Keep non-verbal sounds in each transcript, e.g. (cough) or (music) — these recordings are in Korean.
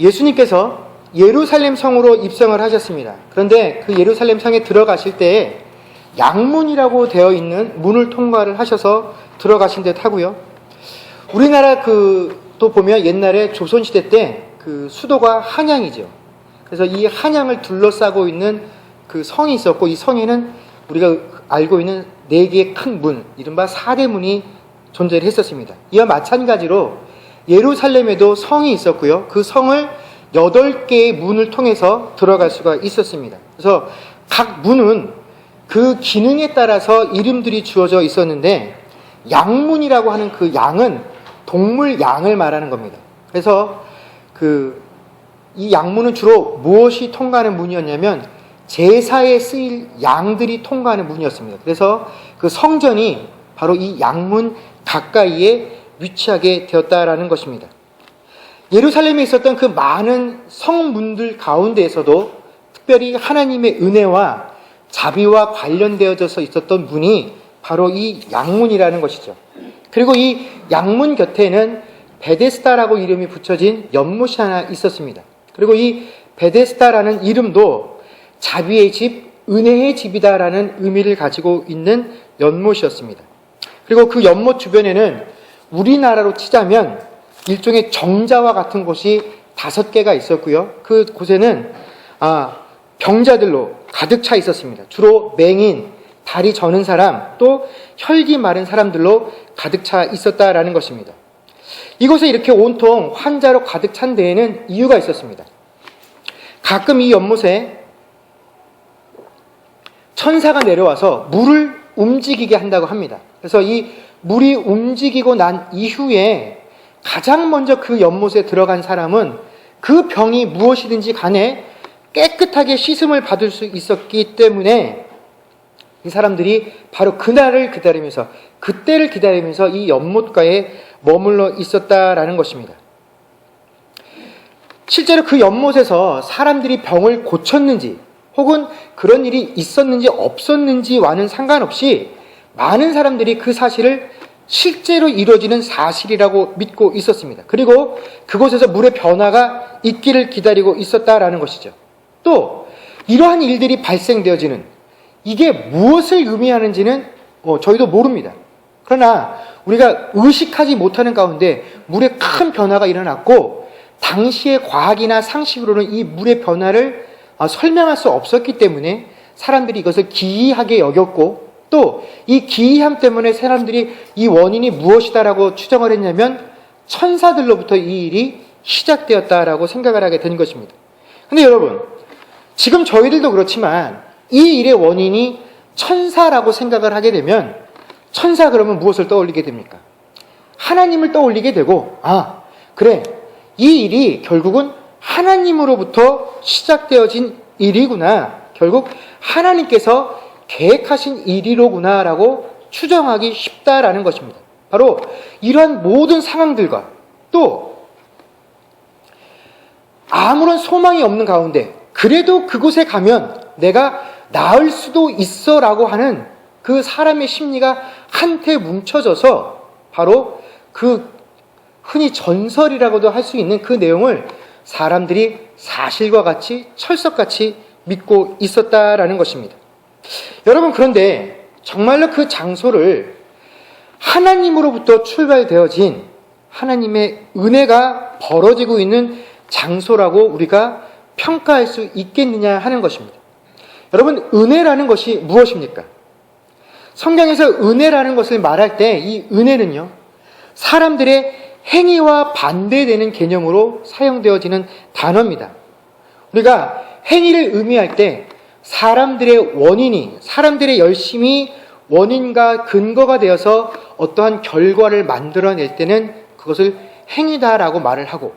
예수님께서 예루살렘 성으로 입성을 하셨습니다. 그런데 그 예루살렘 성에 들어가실 때에 양문이라고 되어 있는 문을 통과를 하셔서 들어가신 듯 하고요. 우리나라 그 또 보면 옛날에 조선시대 때 그 수도가 한양이죠. 그래서 이 한양을 둘러싸고 있는 그 성이 있었고 이 성에는 우리가 알고 있는 네 개의 큰 문, 이른바 사대문이 존재를 했었습니다. 이와 마찬가지로 예루살렘에도 성이 있었고요. 그 성을 여덟 개의 문을 통해서 들어갈 수가 있었습니다. 그래서 각 문은 그 기능에 따라서 이름들이 주어져 있었는데 양문이라고 하는 그 양은 동물 양을 말하는 겁니다. 그래서 그 이 양문은 주로 무엇이 통과하는 문이었냐면 제사에 쓰일 양들이 통과하는 문이었습니다. 그래서 그 성전이 바로 이 양문 가까이에 위치하게 되었다라는 것입니다. 예루살렘에 있었던 그 많은 성문들 가운데에서도 특별히 하나님의 은혜와 자비와 관련되어져서 있었던 문이 바로 이 양문이라는 것이죠. 그리고 이 양문 곁에는 베데스다라고 이름이 붙여진 연못이 하나 있었습니다. 그리고 이 베데스다라는 이름도 자비의 집, 은혜의 집이다라는 의미를 가지고 있는 연못이었습니다. 그리고 그 연못 주변에는 우리나라로 치자면 일종의 정자와 같은 곳이 다섯 개가 있었고요. 그 곳에는 아, 병자들로 가득 차 있었습니다. 주로 맹인, 다리 저는 사람, 또 혈기 마른 사람들로 가득 차 있었다라는 것입니다. 이곳에 이렇게 온통 환자로 가득 찬 데에는 이유가 있었습니다. 가끔 이 연못에 천사가 내려와서 물을 움직이게 한다고 합니다. 그래서 이 물이 움직이고 난 이후에 가장 먼저 그 연못에 들어간 사람은 그 병이 무엇이든지 간에 깨끗하게 씻음을 받을 수 있었기 때문에 이 사람들이 바로 그날을 기다리면서 그때를 기다리면서 이 연못가에 머물러 있었다라는 것입니다. 실제로 그 연못에서 사람들이 병을 고쳤는지 혹은 그런 일이 있었는지 없었는지와는 상관없이 많은 사람들이 그 사실을 실제로 이루어지는 사실이라고 믿고 있었습니다. 그리고 그곳에서 물의 변화가 있기를 기다리고 있었다라는 것이죠. 또 이러한 일들이 발생되어지는 이게 무엇을 의미하는지는 어, 저희도 모릅니다. 그러나 우리가 의식하지 못하는 가운데 물의 큰 변화가 일어났고 당시의 과학이나 상식으로는 이 물의 변화를 어, 설명할 수 없었기 때문에 사람들이 이것을 기이하게 여겼고 또 이 기이함 때문에 사람들이 이 원인이 무엇이다라고 추정을 했냐면 천사들로부터 이 일이 시작되었다라고 생각을 하게 된 것입니다. 근데 여러분, 지금 저희들도 그렇지만 이 일의 원인이 천사라고 생각을 하게 되면 천사 그러면 무엇을 떠올리게 됩니까? 하나님을 떠올리게 되고, 아, 그래. 이 일이 결국은 하나님으로부터 시작되어진 일이구나. 결국 하나님께서 계획하신 일이로구나라고 추정하기 쉽다라는 것입니다. 바로 이러한 모든 상황들과 또 아무런 소망이 없는 가운데 그래도 그곳에 가면 내가 나을 수도 있어 라고 하는 그 사람의 심리가 한테 뭉쳐져서 바로 그 흔히 전설이라고도 할 수 있는 그 내용을 사람들이 사실과 같이 철석같이 믿고 있었다라는 것입니다. 여러분, 그런데 정말로 그 장소를 하나님으로부터 출발되어진 하나님의 은혜가 벌어지고 있는 장소라고 우리가 평가할 수 있겠느냐 하는 것입니다. 여러분, 은혜라는 것이 무엇입니까? 성경에서 은혜라는 것을 말할 때 이 은혜는요, 사람들의 행위와 반대되는 개념으로 사용되어지는 단어입니다. 우리가 행위를 의미할 때 사람들의 원인이, 사람들의 열심이 원인과 근거가 되어서 어떠한 결과를 만들어낼 때는 그것을 행위다라고 말을 하고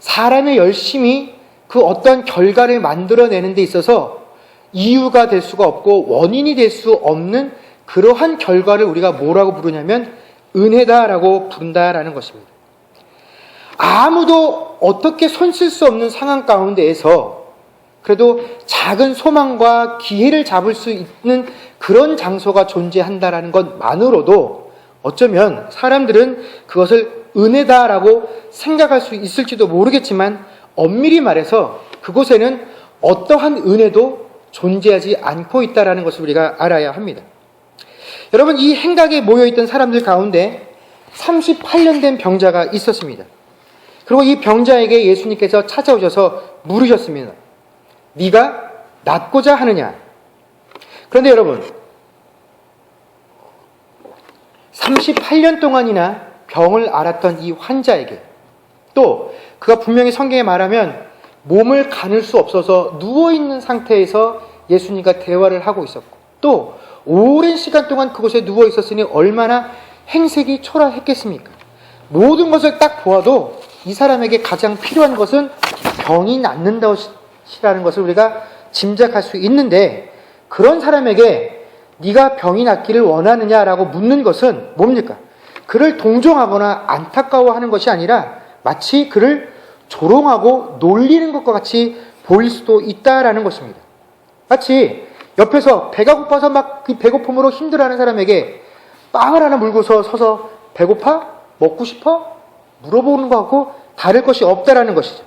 사람의 열심이 그 어떠한 결과를 만들어내는 데 있어서 이유가 될 수가 없고 원인이 될 수 없는 그러한 결과를 우리가 뭐라고 부르냐면 은혜다라고 부른다라는 것입니다. 아무도 어떻게 손쓸 수 없는 상황 가운데에서 그래도 작은 소망과 기회를 잡을 수 있는 그런 장소가 존재한다라는 것만으로도 어쩌면 사람들은 그것을 은혜다라고 생각할 수 있을지도 모르겠지만 엄밀히 말해서 그곳에는 어떠한 은혜도 존재하지 않고 있다라는 것을 우리가 알아야 합니다. 여러분 이 행각에 모여 있던 사람들 가운데 38년 된 병자가 있었습니다. 그리고 이 병자에게 예수님께서 찾아오셔서 물으셨습니다. 네가 낫고자 하느냐? 그런데 여러분 38년 동안이나 병을 앓았던 이 환자에게 또 그가 분명히 성경에 말하면 몸을 가눌 수 없어서 누워 있는 상태에서 예수님과 대화를 하고 있었고 또 오랜 시간 동안 그곳에 누워 있었으니 얼마나 행색이 초라했겠습니까? 모든 것을 딱 보아도 이 사람에게 가장 필요한 것은 병이 낫는다 라는 것을 우리가 짐작할 수 있는데 그런 사람에게 네가 병이 낫기를 원하느냐라고 묻는 것은 뭡니까? 그를 동정하거나 안타까워하는 것이 아니라 마치 그를 조롱하고 놀리는 것과 같이 보일 수도 있다라는 것입니다. 마치 옆에서 배가 고파서 막 그 배고픔으로 힘들어하는 사람에게 빵을 하나 물고서 서서 배고파? 먹고 싶어? 물어보는 것 같고 다를 것이 없다라는 것이죠.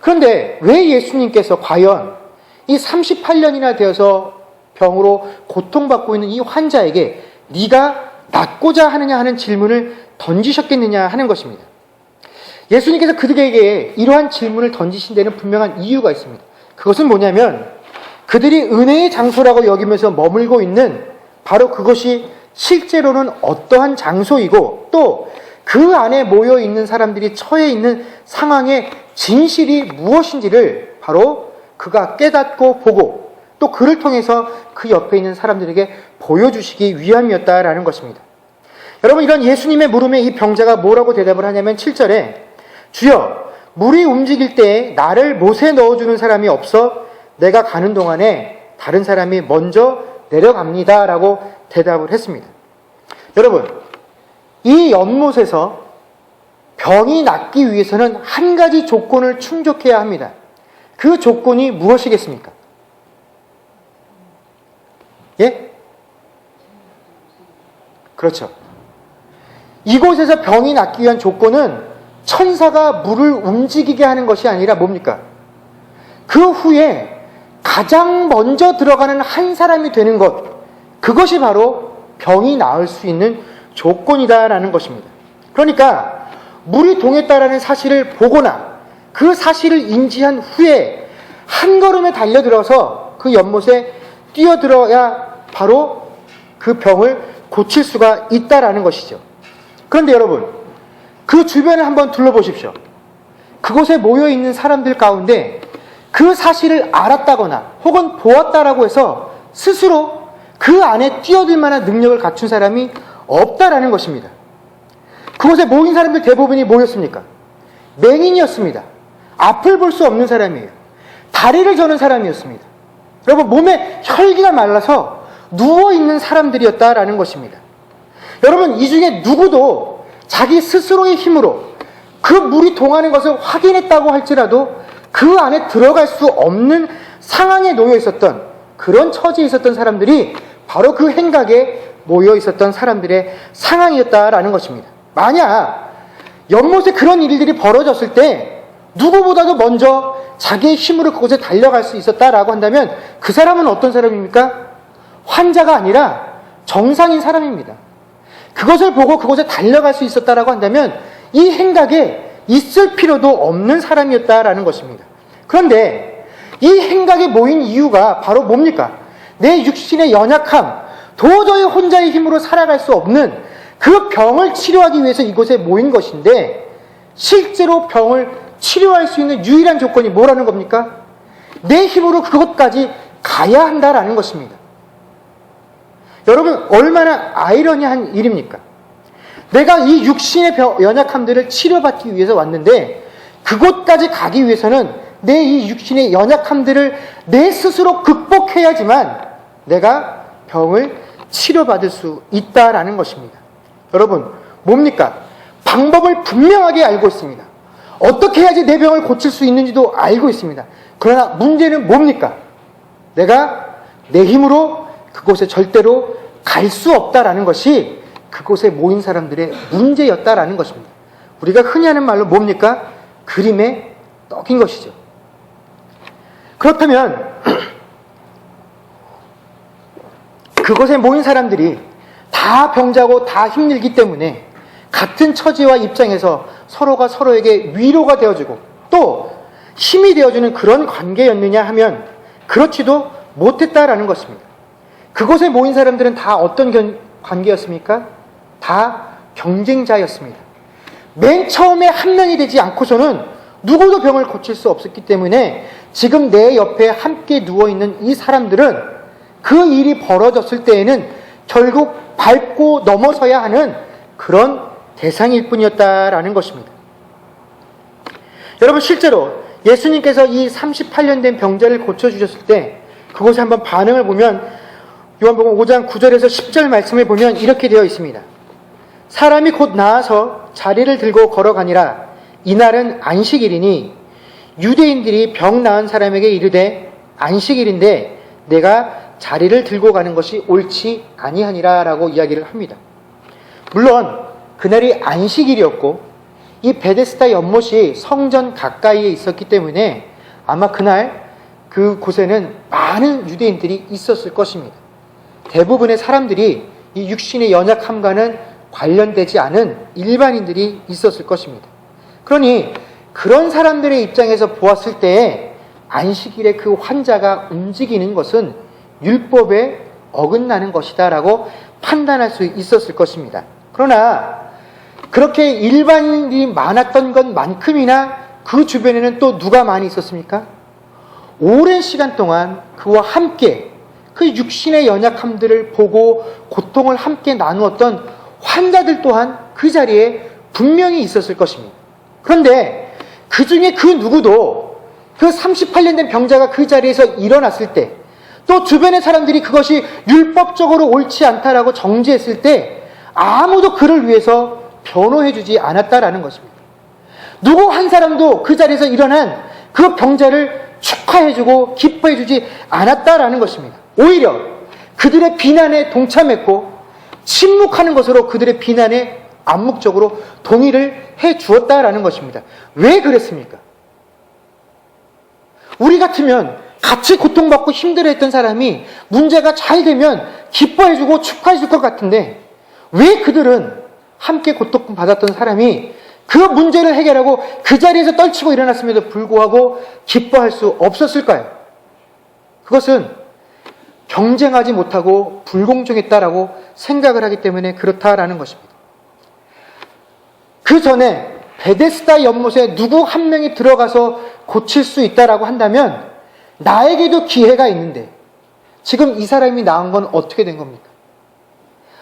그런데 왜 예수님께서 과연 이 38년이나 되어서 병으로 고통받고 있는 이 환자에게 네가 낫고자 하느냐 하는 질문을 던지셨겠느냐 하는 것입니다. 예수님께서 그들에게 이러한 질문을 던지신 데는 분명한 이유가 있습니다. 그것은 뭐냐면 그들이 은혜의 장소라고 여기면서 머물고 있는 바로 그것이 실제로는 어떠한 장소이고 또 그 안에 모여 있는 사람들이 처해 있는 상황의 진실이 무엇인지를 바로 그가 깨닫고 보고 또 그를 통해서 그 옆에 있는 사람들에게 보여주시기 위함이었다라는 것입니다. 여러분 이런 예수님의 물음에 이 병자가 뭐라고 대답을 하냐면 7절에 주여 물이 움직일 때 나를 못에 넣어주는 사람이 없어 내가 가는 동안에 다른 사람이 먼저 내려갑니다라고 대답을 했습니다. 여러분 이 연못에서 병이 낫기 위해서는 한 가지 조건을 충족해야 합니다. 그 조건이 무엇이겠습니까? 예? 그렇죠. 이곳에서 병이 낫기 위한 조건은 천사가 물을 움직이게 하는 것이 아니라 뭡니까? 그 후에 가장 먼저 들어가는 한 사람이 되는 것, 그것이 바로 병이 나을 수 있는 조건이다라는 것입니다. 그러니까 물이 동했다라는 사실을 보거나 그 사실을 인지한 후에 한 걸음에 달려들어서 그 연못에 뛰어들어야 바로 그 병을 고칠 수가 있다라는 것이죠. 그런데 여러분, 그 주변을 한번 둘러보십시오. 그곳에 모여 있는 사람들 가운데 그 사실을 알았다거나 혹은 보았다라고 해서 스스로 그 안에 뛰어들 만한 능력을 갖춘 사람이 없다라는 것입니다. 그곳에 모인 사람들 대부분이 뭐였습니까? 맹인이었습니다. 앞을 볼 수 없는 사람이에요. 다리를 저는 사람이었습니다. 여러분, 몸에 혈기가 말라서 누워있는 사람들이었다라는 것입니다. 여러분, 이 중에 누구도 자기 스스로의 힘으로 그 물이 동하는 것을 확인했다고 할지라도 그 안에 들어갈 수 없는 상황에 놓여 있었던 그런 처지에 있었던 사람들이 바로 그 행각에 모여 있었던 사람들의 상황이었다라는 것입니다. 만약 연못에 그런 일들이 벌어졌을 때 누구보다도 먼저 자기의 힘으로 그곳에 달려갈 수 있었다라고 한다면 그 사람은 어떤 사람입니까? 환자가 아니라 정상인 사람입니다. 그것을 보고 그곳에 달려갈 수 있었다라고 한다면 이 행각에 있을 필요도 없는 사람이었다라는 것입니다. 그런데 이 행각에 모인 이유가 바로 뭡니까? 내 육신의 연약함, 도저히 혼자의 힘으로 살아갈 수 없는 그 병을 치료하기 위해서 이곳에 모인 것인데 실제로 병을 치료할 수 있는 유일한 조건이 뭐라는 겁니까? 내 힘으로 그것까지 가야 한다라는 것입니다. 여러분 얼마나 아이러니한 일입니까? 내가 이 육신의 병, 연약함들을 치료받기 위해서 왔는데 그곳까지 가기 위해서는 내 이 육신의 연약함들을 내 스스로 극복해야지만 내가 병을 치료받을 수 있다라는 것입니다. 여러분 뭡니까? 방법을 분명하게 알고 있습니다. 어떻게 해야지 내 병을 고칠 수 있는지도 알고 있습니다. 그러나 문제는 뭡니까? 내가 내 힘으로 그곳에 절대로 갈 수 없다라는 것이 그곳에 모인 사람들의 문제였다라는 것입니다. 우리가 흔히 하는 말로 뭡니까? 그림의 떡인 것이죠. 그렇다면 그곳에 모인 사람들이 다 병자고 다 힘들기 때문에 같은 처지와 입장에서 서로가 서로에게 위로가 되어주고 또 힘이 되어주는 그런 관계였느냐 하면 그렇지도 못했다라는 것입니다. 그곳에 모인 사람들은 다 어떤 견- 관계였습니까? 다 경쟁자였습니다. 맨 처음에 한 명이 되지 않고서는 누구도 병을 고칠 수 없었기 때문에 지금 내 옆에 함께 누워있는 이 사람들은 그 일이 벌어졌을 때에는 결국 밟고 넘어서야 하는 그런 대상일 뿐이었다라는 것입니다. 여러분 실제로 예수님께서 이 38년 된 병자를 고쳐주셨을 때 그곳에 한번 반응을 보면 요한복음 5장 9절에서 10절 말씀을 보면 이렇게 되어 있습니다. 사람이 곧 나와서 자리를 들고 걸어가니라 이날은 안식일이니 유대인들이 병 나은 사람에게 이르되 안식일인데 내가 자리를 들고 가는 것이 옳지 아니하니라라고 이야기를 합니다. 물론 그날이 안식일이었고 이 베데스다 연못이 성전 가까이에 있었기 때문에 아마 그날 그 곳에는 많은 유대인들이 있었을 것입니다. 대부분의 사람들이 이 육신의 연약함과는 관련되지 않은 일반인들이 있었을 것입니다. 그러니 그런 사람들의 입장에서 보았을 때 안식일에 그 환자가 움직이는 것은 율법에 어긋나는 것이다라고 판단할 수 있었을 것입니다. 그러나 그렇게 일반인이 많았던 것만큼이나 그 주변에는 또 누가 많이 있었습니까? 오랜 시간 동안 그와 함께 그 육신의 연약함들을 보고 고통을 함께 나누었던 환자들 또한 그 자리에 분명히 있었을 것입니다. 그런데 그 중에 그 누구도 그 38년 된 병자가 그 자리에서 일어났을 때 또 주변의 사람들이 그것이 율법적으로 옳지 않다라고 정지했을 때 아무도 그를 위해서 변호해주지 않았다라는 것입니다. 누구 한 사람도 그 자리에서 일어난 그 병자를 축하해주고 기뻐해주지 않았다라는 것입니다. 오히려 그들의 비난에 동참했고 침묵하는 것으로 그들의 비난에 암묵적으로 동의를 해 주었다라는 것입니다. 왜 그랬습니까? 우리 같으면 같이 고통받고 힘들어했던 사람이 문제가 잘 되면 기뻐해주고 축하해줄 것 같은데 왜 그들은 함께 고통 받았던 사람이 그 문제를 해결하고 그 자리에서 떨치고 일어났음에도 불구하고 기뻐할 수 없었을까요? 그것은 경쟁하지 못하고 불공정했다라고 생각을 하기 때문에 그렇다라는 것입니다. 그 전에 베데스다 연못에 누구 한 명이 들어가서 고칠 수 있다라고 한다면 나에게도 기회가 있는데 지금 이 사람이 나은 건 어떻게 된 겁니까?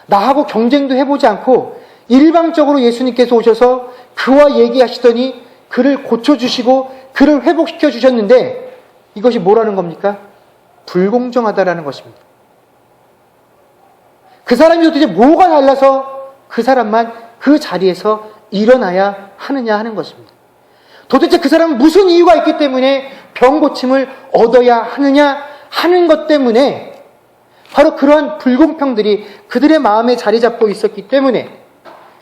나하고 경쟁도 해보지 않고 일방적으로 예수님께서 오셔서 그와 얘기하시더니 그를 고쳐주시고 그를 회복시켜 주셨는데 이것이 뭐라는 겁니까? 불공정하다라는 것입니다. 그 사람이 도대체 뭐가 달라서 그 사람만 그 자리에서 일어나야 하느냐 하는 것입니다. 도대체 그 사람은 무슨 이유가 있기 때문에 병 고침을 얻어야 하느냐 하는 것 때문에 바로 그러한 불공평들이 그들의 마음에 자리 잡고 있었기 때문에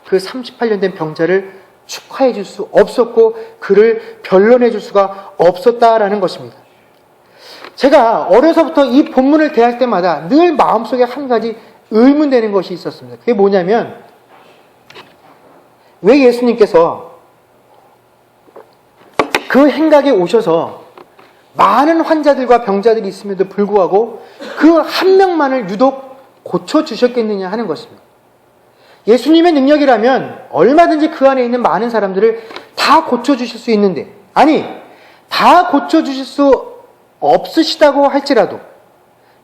그 38년 된 병자를 축하해 줄 수 없었고 그를 변론해 줄 수가 없었다라는 것입니다. 제가 어려서부터 이 본문을 대할 때마다 늘 마음속에 한 가지 의문되는 것이 있었습니다. 그게 뭐냐면 왜 예수님께서 그 행각에 오셔서 많은 환자들과 병자들이 있음에도 불구하고 그 한 명만을 유독 고쳐주셨겠느냐 하는 것입니다. 예수님의 능력이라면 얼마든지 그 안에 있는 많은 사람들을 다 고쳐주실 수 있는데, 아니, 다 고쳐주실 수 없으시다고 할지라도,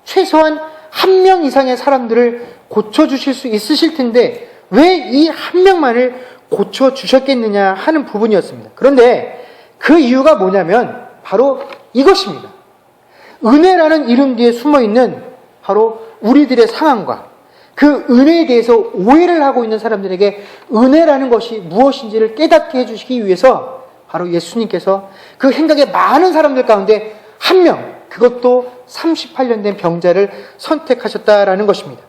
최소한 한 명 이상의 사람들을 고쳐주실 수 있으실 텐데, 왜 이 한 명만을 고쳐주셨겠느냐 하는 부분이었습니다. 그런데 그 이유가 뭐냐면, 바로 이것입니다. 은혜라는 이름 뒤에 숨어 있는 바로 우리들의 상황과 그 은혜에 대해서 오해를 하고 있는 사람들에게 은혜라는 것이 무엇인지를 깨닫게 해주시기 위해서 바로 예수님께서 그 행각의 많은 사람들 가운데 한 명, 그것도 38년 된 병자를 선택하셨다라는 것입니다.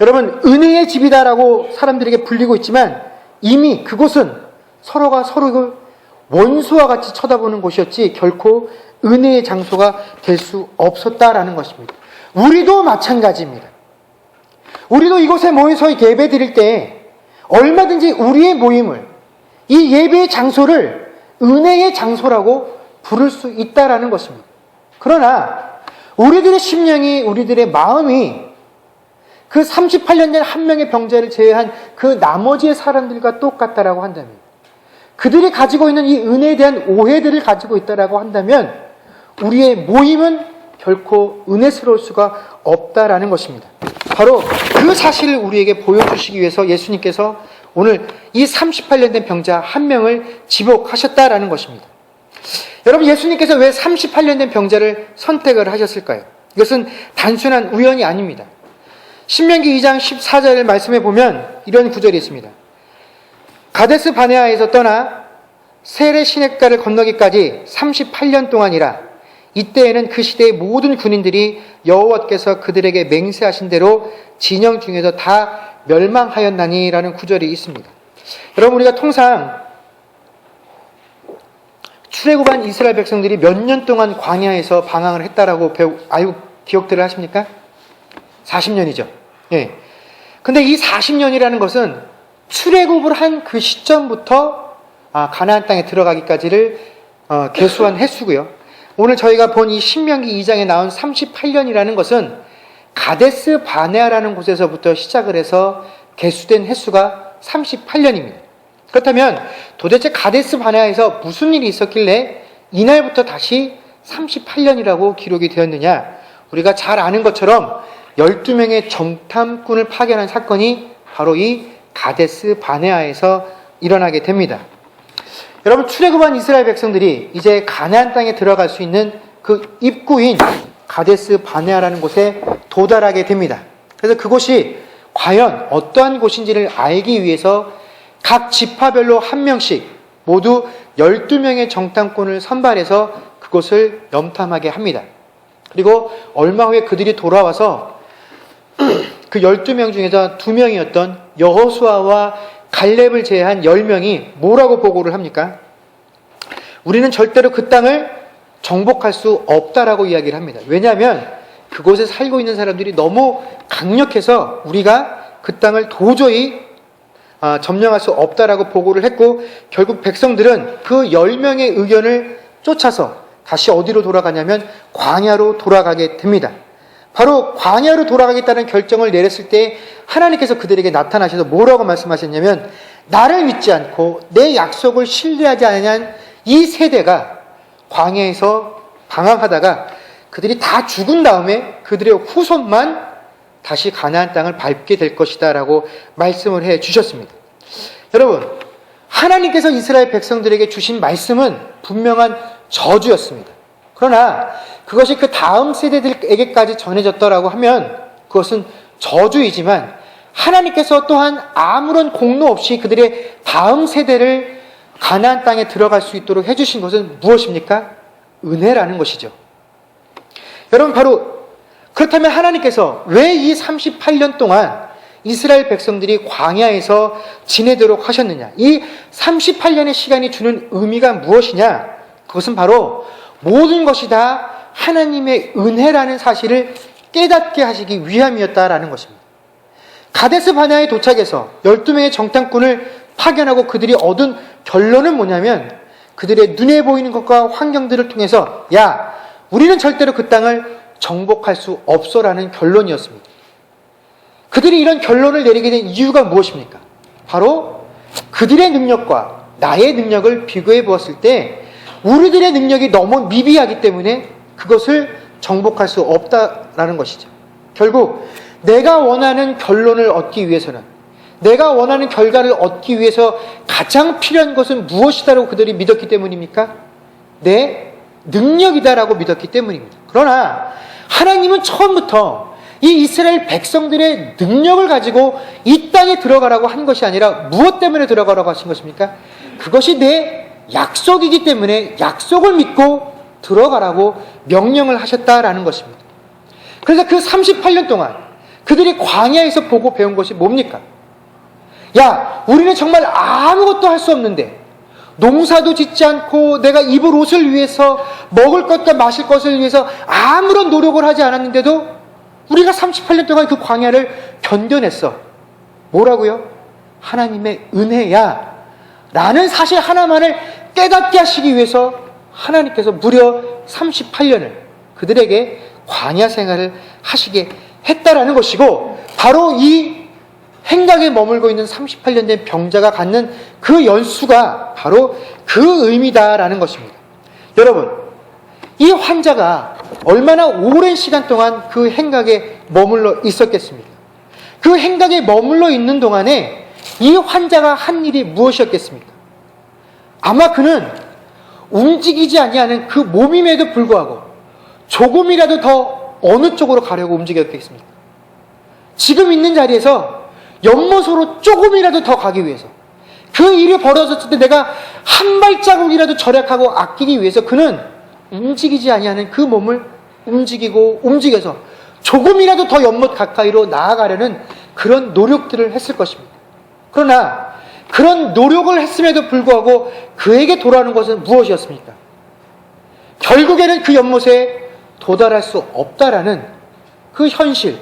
여러분, 은혜의 집이다라고 사람들에게 불리고 있지만 이미 그곳은 서로가 서로를 원수와 같이 쳐다보는 곳이었지 결코 은혜의 장소가 될 수 없었다라는 것입니다. 우리도 마찬가지입니다. 우리도 이곳에 모여서 예배 드릴 때 얼마든지 우리의 모임을 이 예배의 장소를 은혜의 장소라고 부를 수 있다라는 것입니다. 그러나 우리들의 심령이 우리들의 마음이 그 38년 전 한 명의 병자를 제외한 그 나머지의 사람들과 똑같다라고 한다면 그들이 가지고 있는 이 은혜에 대한 오해들을 가지고 있다라고 한다면 우리의 모임은 결코 은혜스러울 수가 없다라는 것입니다. 바로 그 사실을 우리에게 보여주시기 위해서 예수님께서 오늘 이 38년 된 병자 한 명을 지목하셨다라는 것입니다. 여러분 예수님께서 왜 38년 된 병자를 선택을 하셨을까요? 이것은 단순한 우연이 아닙니다. 신명기 2장 14절 말씀에 보면 이런 구절이 있습니다. 가데스 바네아에서 떠나 세례 시냇가를 건너기까지 38년 동안이라 이때에는 그 시대의 모든 군인들이 여호와께서 그들에게 맹세하신 대로 진영 중에서 다 멸망하였나니라는 구절이 있습니다. 여러분 우리가 통상 출애굽한 이스라엘 백성들이 몇 년 동안 광야에서 방황을 했다라고 배우, 알고 기억들을 하십니까? 40년이죠. 예. 근데 이 40년이라는 것은 출애굽을 한 그 시점부터 아, 가나안 땅에 들어가기까지를 어, 계수한 횟수고요. 오늘 저희가 본 이 신명기 2장에 나온 38년이라는 것은 가데스 바네아라는 곳에서부터 시작을 해서 개수된 횟수가 38년입니다. 그렇다면 도대체 가데스 바네아에서 무슨 일이 있었길래 이날부터 다시 38년이라고 기록이 되었느냐? 우리가 잘 아는 것처럼 12명의 정탐꾼을 파견한 사건이 바로 이 가데스 바네아에서 일어나게 됩니다. 여러분 출애굽한 이스라엘 백성들이 이제 가나안 땅에 들어갈 수 있는 그 입구인 가데스 바네아라는 곳에 도달하게 됩니다. 그래서 그곳이 과연 어떠한 곳인지를 알기 위해서 각 지파별로 한 명씩 모두 12명의 정탐꾼을 선발해서 그곳을 염탐하게 합니다. 그리고 얼마 후에 그들이 돌아와서 (clears throat) 그 12명 중에서 2명이었던 여호수아와 갈렙을 제외한 10명이 뭐라고 보고를 합니까? 우리는 절대로 그 땅을 정복할 수 없다라고 이야기를 합니다. 왜냐하면 그곳에 살고 있는 사람들이 너무 강력해서 우리가 그 땅을 도저히 아, 점령할 수 없다라고 보고를 했고 결국 백성들은 그 10명의 의견을 쫓아서 다시 어디로 돌아가냐면 광야로 돌아가게 됩니다. 바로 광야로 돌아가겠다는 결정을 내렸을 때 하나님께서 그들에게 나타나셔서 뭐라고 말씀하셨냐면 나를 믿지 않고 내 약속을 신뢰하지 않은 이 세대가 광야에서 방황하다가 그들이 다 죽은 다음에 그들의 후손만 다시 가나안 땅을 밟게 될 것이다라고 말씀을 해 주셨습니다. 여러분, 하나님께서 이스라엘 백성들에게 주신 말씀은 분명한 저주였습니다. 그러나 그것이 그 다음 세대들에게까지 전해졌더라고 하면 그것은 저주이지만 하나님께서 또한 아무런 공로 없이 그들의 다음 세대를 가나안 땅에 들어갈 수 있도록 해주신 것은 무엇입니까? 은혜라는 것이죠. 여러분 바로 그렇다면 하나님께서 왜 이 38년 동안 이스라엘 백성들이 광야에서 지내도록 하셨느냐? 이 38년의 시간이 주는 의미가 무엇이냐? 그것은 바로 모든 것이 다 하나님의 은혜라는 사실을 깨닫게 하시기 위함이었다라는 것입니다. 가데스 바나에 도착해서 12명의 정탐꾼을 파견하고 그들이 얻은 결론은 뭐냐면 그들의 눈에 보이는 것과 환경들을 통해서 야, 우리는 절대로 그 땅을 정복할 수 없어라는 결론이었습니다. 그들이 이런 결론을 내리게 된 이유가 무엇입니까? 바로 그들의 능력과 나의 능력을 비교해 보았을 때 우리들의 능력이 너무 미비하기 때문에 그것을 정복할 수 없다라는 것이죠. 결국 내가 원하는 결론을 얻기 위해서는 내가 원하는 결과를 얻기 위해서 가장 필요한 것은 무엇이다라고 그들이 믿었기 때문입니까? 내 능력이다라고 믿었기 때문입니다. 그러나 하나님은 처음부터 이 이스라엘 백성들의 능력을 가지고 이 땅에 들어가라고 한 것이 아니라 무엇 때문에 들어가라고 하신 것입니까? 그것이 내 약속이기 때문에 약속을 믿고 들어가라고 명령을 하셨다라는 것입니다. 그래서 그 38년 동안 그들이 광야에서 보고 배운 것이 뭡니까? 야, 우리는 정말 아무것도 할 수 없는데, 농사도 짓지 않고 내가 입을 옷을 위해서 먹을 것과 마실 것을 위해서 아무런 노력을 하지 않았는데도 우리가 38년 동안 그 광야를 견뎌냈어. 뭐라고요? 하나님의 은혜야. 라는 사실 하나만을 깨닫게 하시기 위해서 하나님께서 무려 38년을 그들에게 광야 생활을 하시게 했다라는 것이고 바로 이 행각에 머물고 있는 38년 된 병자가 갖는 그 연수가 바로 그 의미다라는 것입니다. 여러분, 이 환자가 얼마나 오랜 시간 동안 그 행각에 머물러 있었겠습니까? 그 행각에 머물러 있는 동안에 이 환자가 한 일이 무엇이었겠습니까? 아마 그는 움직이지 아니하는 그 몸임에도 불구하고 조금이라도 더 어느 쪽으로 가려고 움직였겠습니까? 지금 있는 자리에서 연못으로 조금이라도 더 가기 위해서 그 일이 벌어졌을 때 내가 한 발자국이라도 절약하고 아끼기 위해서 그는 움직이지 아니하는 그 몸을 움직이고 움직여서 조금이라도 더 연못 가까이로 나아가려는 그런 노력들을 했을 것입니다. 그러나 그런 노력을 했음에도 불구하고 그에게 돌아오는 것은 무엇이었습니까? 결국에는 그 연못에 도달할 수 없다라는 그 현실,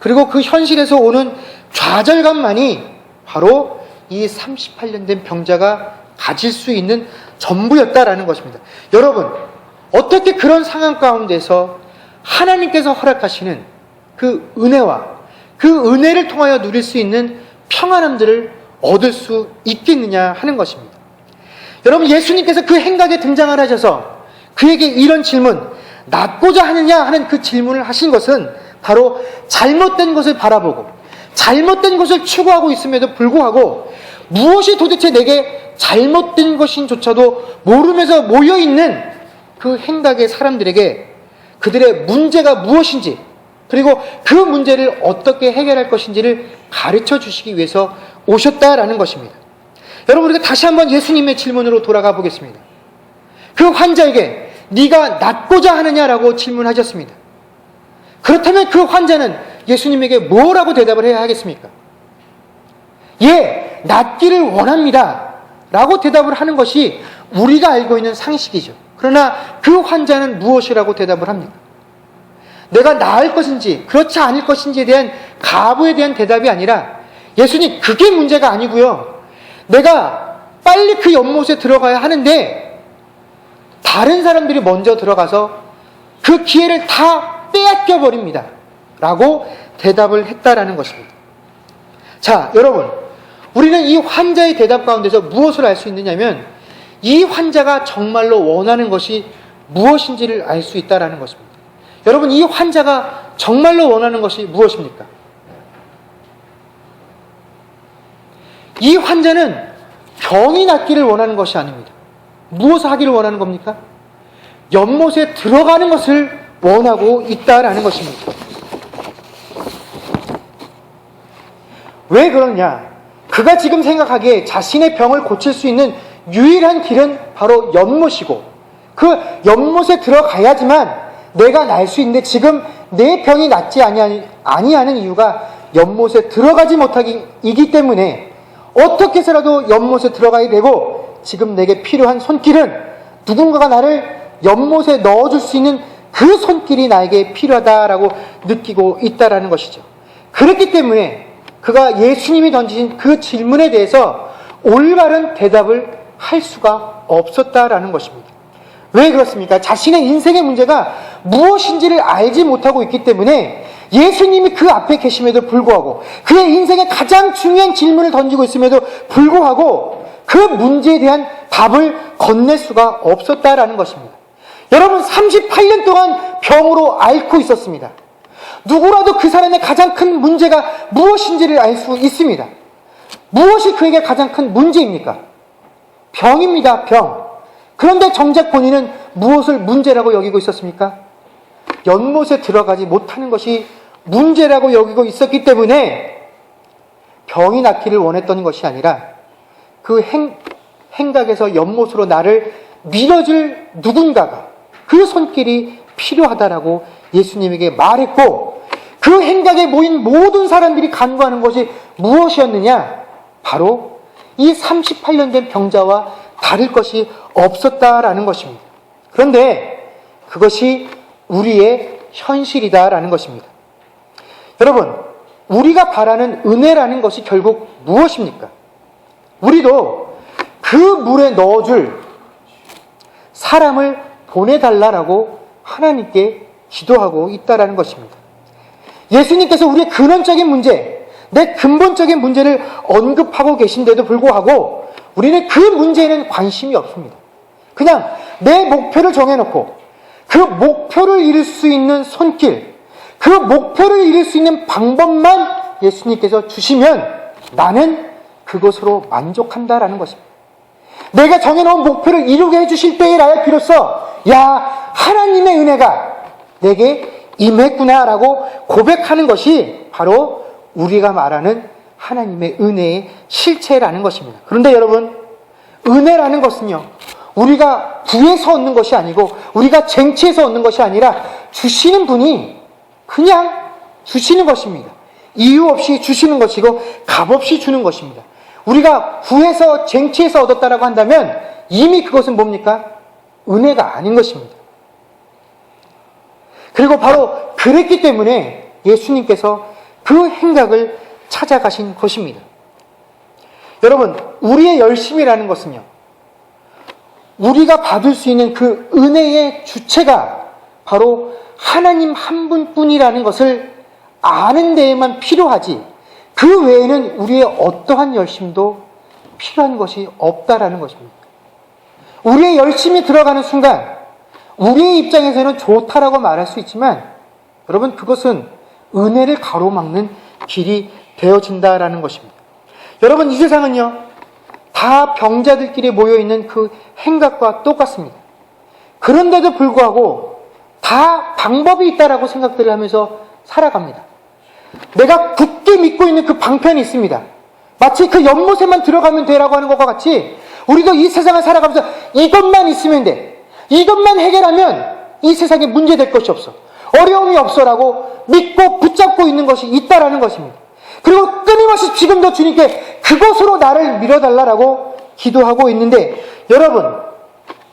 그리고 그 현실에서 오는 좌절감만이 바로 이 38년 된 병자가 가질 수 있는 전부였다라는 것입니다. 여러분, 어떻게 그런 상황 가운데서 하나님께서 허락하시는 그 은혜와 그 은혜를 통하여 누릴 수 있는 평안함들을 얻을 수 있겠느냐 하는 것입니다. 여러분, 예수님께서 그 행각에 등장을 하셔서 그에게 이런 질문, 낫고자 하느냐 하는 그 질문을 하신 것은 바로 잘못된 것을 바라보고 잘못된 것을 추구하고 있음에도 불구하고 무엇이 도대체 내게 잘못된 것인조차도 모르면서 모여있는 그 행각의 사람들에게 그들의 문제가 무엇인지 그리고 그 문제를 어떻게 해결할 것인지를 가르쳐 주시기 위해서 오셨다라는 것입니다. 여러분 우리가 다시 한번 예수님의 질문으로 돌아가 보겠습니다. 그 환자에게 네가 낫고자 하느냐라고 질문하셨습니다. 그렇다면 그 환자는 예수님에게 뭐라고 대답을 해야 하겠습니까? 예, 낫기를 원합니다. 라고 대답을 하는 것이 우리가 알고 있는 상식이죠. 그러나 그 환자는 무엇이라고 대답을 합니까? 내가 나을 것인지, 그렇지 않을 것인지에 대한 가부에 대한 대답이 아니라 예수님, 그게 문제가 아니고요. 내가 빨리 그 연못에 들어가야 하는데 다른 사람들이 먼저 들어가서 그 기회를 다 빼앗겨 버립니다. 라고 대답을 했다라는 것입니다. 자, 여러분. 우리는 이 환자의 대답 가운데서 무엇을 알 수 있느냐면 이 환자가 정말로 원하는 것이 무엇인지를 알 수 있다라는 것입니다. 여러분, 이 환자가 정말로 원하는 것이 무엇입니까? 이 환자는 병이 낫기를 원하는 것이 아닙니다. 무엇을 하기를 원하는 겁니까? 연못에 들어가는 것을 원하고 있다라는 것입니다. 왜 그러냐? 그가 지금 생각하기에 자신의 병을 고칠 수 있는 유일한 길은 바로 연못이고 그 연못에 들어가야지만 내가 날 수 있는데 지금 내 병이 낫지 아니하니- 아니하는 이유가 연못에 들어가지 못하기이기 때문에 어떻게 해서라도 연못에 들어가야 되고 지금 내게 필요한 손길은 누군가가 나를 연못에 넣어줄 수 있는 그 손길이 나에게 필요하다라고 느끼고 있다라는 것이죠. 그렇기 때문에 그가 예수님이 던지신 그 질문에 대해서 올바른 대답을 할 수가 없었다라는 것입니다. 왜 그렇습니까? 자신의 인생의 문제가 무엇인지를 알지 못하고 있기 때문에 예수님이 그 앞에 계심에도 불구하고 그의 인생의 가장 중요한 질문을 던지고 있음에도 불구하고 그 문제에 대한 답을 건넬 수가 없었다라는 것입니다. 여러분 38년 동안 병으로 앓고 있었습니다. 누구라도 그 사람의 가장 큰 문제가 무엇인지를 알 수 있습니다. 무엇이 그에게 가장 큰 문제입니까? 병입니다, 병. 그런데 정작 본인은 무엇을 문제라고 여기고 있었습니까? 연못에 들어가지 못하는 것이 문제라고 여기고 있었기 때문에 병이 낫기를 원했던 것이 아니라 그 행, 행각에서 연못으로 나를 밀어줄 누군가가 그 손길이 필요하다라고 예수님에게 말했고 그 행각에 모인 모든 사람들이 간구하는 것이 무엇이었느냐? 바로 이 38년 된 병자와 다를 것이 없었다라는 것입니다. 그런데 그것이 우리의 현실이다라는 것입니다. 여러분, 우리가 바라는 은혜라는 것이 결국 무엇입니까? 우리도 그 물에 넣어줄 사람을 보내달라라고 하나님께 기도하고 있다라는 것입니다. 예수님께서 우리의 근원적인 문제, 내 근본적인 문제를 언급하고 계신데도 불구하고 우리는 그 문제에는 관심이 없습니다. 그냥 내 목표를 정해놓고 그 목표를 이룰 수 있는 손길, 그 목표를 이룰 수 있는 방법만 예수님께서 주시면 나는 그것으로 만족한다라는 것입니다. 내가 정해놓은 목표를 이루게 해주실 때에 나야 비로소 야 하나님의 은혜가 내게 임했구나라고 고백하는 것이 바로 우리가 말하는 하나님의 은혜의 실체라는 것입니다. 그런데 여러분 은혜라는 것은요 우리가 구해서 얻는 것이 아니고 우리가 쟁취해서 얻는 것이 아니라 주시는 분이 그냥 주시는 것입니다. 이유 없이 주시는 것이고 값 없이 주는 것입니다. 우리가 구해서 쟁취해서 얻었다라고 한다면 이미 그것은 뭡니까? 은혜가 아닌 것입니다. 그리고 바로 그랬기 때문에 예수님께서 그 행각을 찾아가신 것입니다. 여러분, 우리의 열심이라는 것은요, 우리가 받을 수 있는 그 은혜의 주체가 바로 하나님 한 분뿐이라는 것을 아는 데에만 필요하지, 그 외에는 우리의 어떠한 열심도 필요한 것이 없다라는 것입니다. 우리의 열심이 들어가는 순간, 우리의 입장에서는 좋다라고 말할 수 있지만, 여러분, 그것은 은혜를 가로막는 길이 되어진다라는 것입니다. 여러분, 이 세상은요, 다 병자들끼리 모여있는 그 행각과 똑같습니다. 그런데도 불구하고 다 방법이 있다라고 생각들을 하면서 살아갑니다. 내가 굳게 믿고 있는 그 방편이 있습니다. 마치 그 연못에만 들어가면 되라고 하는 것과 같이 우리도 이 세상을 살아가면서 이것만 있으면 돼. 이것만 해결하면 이 세상에 문제될 것이 없어. 어려움이 없어라고 믿고 붙잡고 있는 것이 있다라는 것입니다. 그리고 끊임없이 지금도 주님께 그곳으로 나를 밀어달라라고 기도하고 있는데 여러분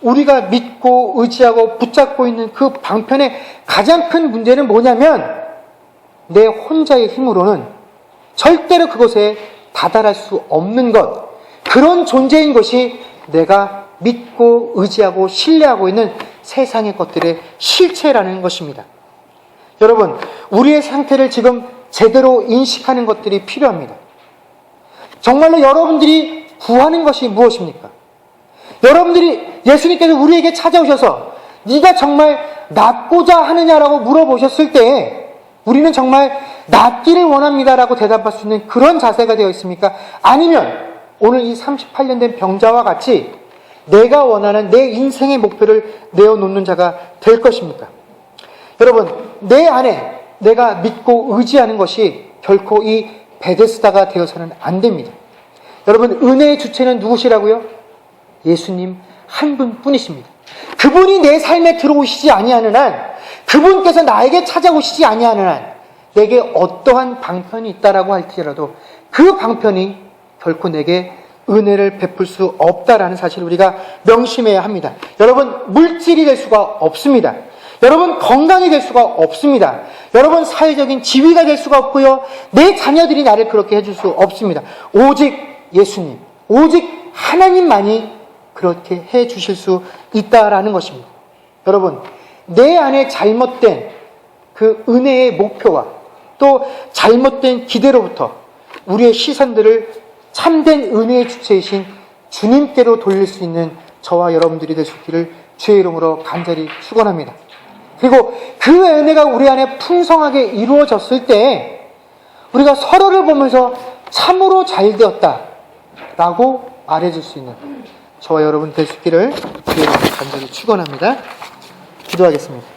우리가 믿고 의지하고 붙잡고 있는 그 방편의 가장 큰 문제는 뭐냐면 내 혼자의 힘으로는 절대로 그곳에 다다를 수 없는 것 그런 존재인 것이 내가 믿고 의지하고 신뢰하고 있는 세상의 것들의 실체라는 것입니다. 여러분, 우리의 상태를 지금 제대로 인식하는 것들이 필요합니다. 정말로 여러분들이 구하는 것이 무엇입니까? 여러분들이 예수님께서 우리에게 찾아오셔서 네가 정말 낫고자 하느냐라고 물어보셨을 때 우리는 정말 낫기를 원합니다라고 대답할 수 있는 그런 자세가 되어 있습니까? 아니면 오늘 이 38년 된 병자와 같이 내가 원하는 내 인생의 목표를 내어놓는 자가 될 것입니까? 여러분, 내 안에 내가 믿고 의지하는 것이 결코 이 베데스다가 되어서는 안 됩니다. 여러분, 은혜의 주체는 누구시라고요? 예수님 한 분뿐이십니다. 그분이 내 삶에 들어오시지 아니하는 한, 그분께서 나에게 찾아오시지 아니하는 한, 내게 어떠한 방편이 있다라고 할지라도 그 방편이 결코 내게 은혜를 베풀 수 없다라는 사실을 우리가 명심해야 합니다. 여러분, 물질이 될 수가 없습니다. 여러분, 건강이 될 수가 없습니다. 여러분, 사회적인 지위가 될 수가 없고요. 내 자녀들이 나를 그렇게 해줄 수 없습니다. 오직 예수님, 오직 하나님만이 그렇게 해 주실 수 있다라는 것입니다. 여러분, 내 안에 잘못된 그 은혜의 목표와 또 잘못된 기대로부터 우리의 시선들을 참된 은혜의 주체이신 주님께로 돌릴 수 있는 저와 여러분들이 될 수 있기를 주의 이름으로 간절히 축원합니다. 그리고 그 은혜가 우리 안에 풍성하게 이루어졌을 때 우리가 서로를 보면서 참으로 잘 되었다 라고 말해줄 수 있는 저와 여러분 이름으로 간절히 축원합니다. 기도하겠습니다.